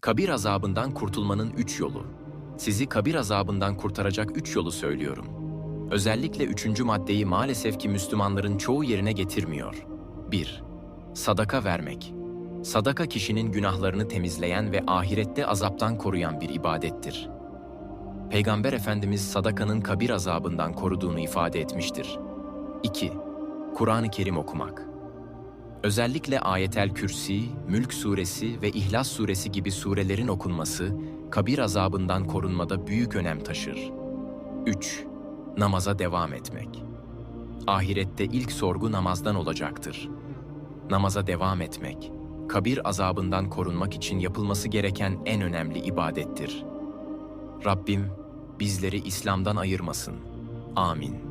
Kabir azabından kurtulmanın üç yolu. Sizi kabir azabından kurtaracak üç yolu söylüyorum. Özellikle üçüncü maddeyi maalesef ki Müslümanların çoğu yerine getirmiyor. 1. Sadaka vermek. Sadaka kişinin günahlarını temizleyen ve ahirette azaptan koruyan bir ibadettir. Peygamber Efendimiz sadakanın kabir azabından koruduğunu ifade etmiştir. 2. Kur'an-ı Kerim okumak. Özellikle Ayetel Kürsi, Mülk Suresi ve İhlas Suresi gibi surelerin okunması, kabir azabından korunmada büyük önem taşır. 3. Namaza devam etmek. Ahirette ilk sorgu namazdan olacaktır. Namaza devam etmek, kabir azabından korunmak için yapılması gereken en önemli ibadettir. Rabbim bizleri İslam'dan ayırmasın. Amin.